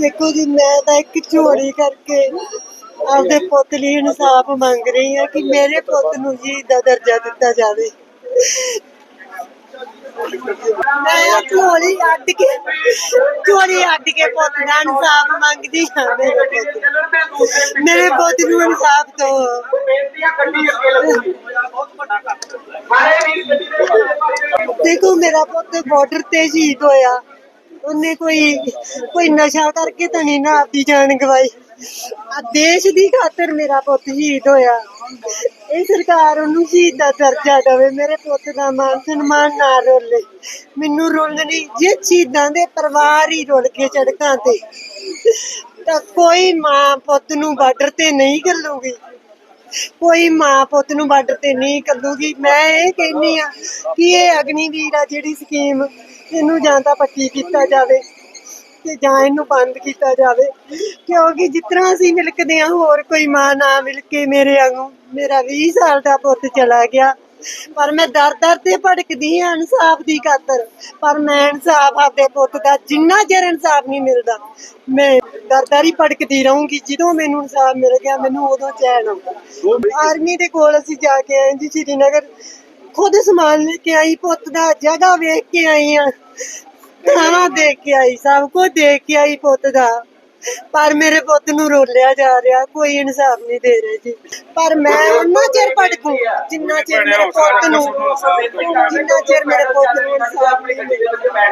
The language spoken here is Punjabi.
ਦੇਖੋ ਜੀ, ਮੈਂ ਤਾਂ ਇੱਕ ਚੋਰੀ ਕਰਕੇ ਆਪਦੇ ਪੁੱਤ ਲਈ ਇਨਸਾਫ ਮੰਗ ਰਹੀ ਹਾਂ ਕਿ ਮੇਰੇ ਪੁੱਤ ਨੂੰ ਜੀ ਦਾ ਦਰਜਾ ਦਿੱਤਾ ਜਾਵੇ। ਮੈਂ ਚੋਰੀ ਅੱਡ ਕੇ ਚੋਰੀ ਅੱਡ ਕੇ ਪੁੱਤ ਦਾ ਇਨਸਾਫ ਮੰਗਦੀ ਹਾਂ ਮੇਰੇ ਪੁੱਤ ਮੇਰੇ ਪੁੱਤ ਨੂੰ ਇਨਸਾਫ ਦਿਓ ਦੇਖੋ, ਮੇਰਾ ਪੁੱਤ ਬਾਰਡਰ ਤੇ ਸ਼ਹੀਦ ਹੋਇਆ। ਉਹਨੇ ਕੋਈ ਕੋਈ ਨਸ਼ਾ ਕਰਕੇ ਤਾਂ ਨਹੀਂ ਨਾ ਆਪਦੀ ਜਾਨ ਗਵਾਈ। ਆ ਦੇਸ਼ ਦੀ ਖਾਤਰ ਮੇਰਾ ਪੁੱਤ ਸ਼ਹੀਦ ਹੋਇਆ। ਇਹ ਸਰਕਾਰ ਉਹਨੂੰ ਸ਼ਹੀਦ ਦਾ ਦਰਜਾ ਦੇਵੇ। ਮੇਰੇ ਪੁੱਤ ਦਾ ਮਾਨ ਸਨਮਾਨ ਨਾ ਰੋਲੇ। ਮੈਨੂੰ ਰੋਲਣੀ, ਜੇ ਸ਼ਹੀਦਾਂ ਦੇ ਪਰਿਵਾਰ ਹੀ ਰੁਲ ਕੇ ਸੜਕਾਂ ਤੇ, ਤਾਂ ਕੋਈ ਮਾਂ ਪੁੱਤ ਨੂੰ ਬਾਰਡਰ ਤੇ ਨਹੀਂ ਘੱਲੂਗੀ। ਕੋਈ ਮਾਂ ਪੁੱਤ ਨੂੰ ਬਾਰਡਰ ਤੇ ਨਹੀਂ ਕੱਲੂਗੀ। ਮੈਂ ਇਹ ਕਹਿੰਨੀ ਆ ਕਿ ਇਹ ਅਗਨੀਵੀਰ ਆ ਜਿਹੜੀ ਸਕੀਮ ਇਹਨੂੰ ਜਾਂ ਤਾਂ ਪੱਕੀ ਕੀਤਾ ਜਾਵੇ ਤੇ ਜਾਂ ਇਹਨੂੰ ਬੰਦ ਕੀਤਾ ਜਾਵੇ। ਕਿਉਂਕਿ ਜਿਤਨਾ ਅਸੀਂ ਮਿਲਕਦੇ ਆ ਹੋਰ ਕੋਈ ਮਾਂ ਨਾ ਮਿਲ ਕੇ ਮੇਰੇ ਵਾਂਗੂ, ਮੇਰਾ 20 ਸਾਲ ਦਾ ਪੁੱਤ ਚਲਾ ਗਿਆ। ਪਰ ਮੈਂ ਦਰ ਦਰ ਤੇ ਭੜਕਦੀ ਆ ਇਨਸਾਫ ਦੀ ਖਾਤਰ। ਪਰ ਮੈਂ ਇਨਸਾਫ ਆਪਦੇ ਪੁੱਤ ਦਾ ਜਿੰਨਾ ਚਿਰ ਇਨਸਾਫ ਨਹੀਂ ਮਿਲਦਾ, ਮੈਂ ਦਰ ਦਰ ਹੀ ਭਟਕਦੀ ਰਹੂੰਗੀ। ਜਦੋਂ ਮੈਨੂੰ ਇਨਸਾਫ ਮਿਲ ਗਿਆ, ਮੈਨੂੰ ਉਦੋਂ ਚੈਨ ਆਉਂਦਾ। ਆਰਮੀ ਦੇ ਕੋਲ ਅਸੀਂ ਜਾ ਕੇ ਆਏ ਜੀ, ਸ਼੍ਰੀਨਗਰ। ਖੁਦ ਸਮਾਨ ਲੈ ਕੇ ਆਈ, ਪੁੱਤ ਦਾ ਜਗ੍ਹਾ ਵੇਖ ਕੇ ਆਈ ਆ ਥਾਵਾਂ ਦੇਖ ਕੇ ਆਈ, ਸਭ ਕੁਝ ਦੇਖ ਕੇ ਆਈ ਪੁੱਤ ਦਾ। ਪਰ ਮੇਰੇ ਪੁੱਤ ਨੂੰ ਰੋਲਿਆ ਜਾ ਰਿਹਾ, ਕੋਈ ਇਨਸਾਫ ਨਹੀਂ ਦੇ ਰਿਹਾ ਜੀ। ਪਰ ਮੈਂ ਉਹਨਾਂ ਚਿਰ ਭੜਕੂ। ਜਿੰਨਾ ਚਿਰ ਮੇਰੇ ਪੁੱਤ ਨੂੰ ਜਿੰਨਾ ਚਿਰ ਮੇਰੇ ਪੁੱਤ ਨੂੰ ਇਨਸਾਫ ਨਹੀਂ। ਮਿਲਦਾ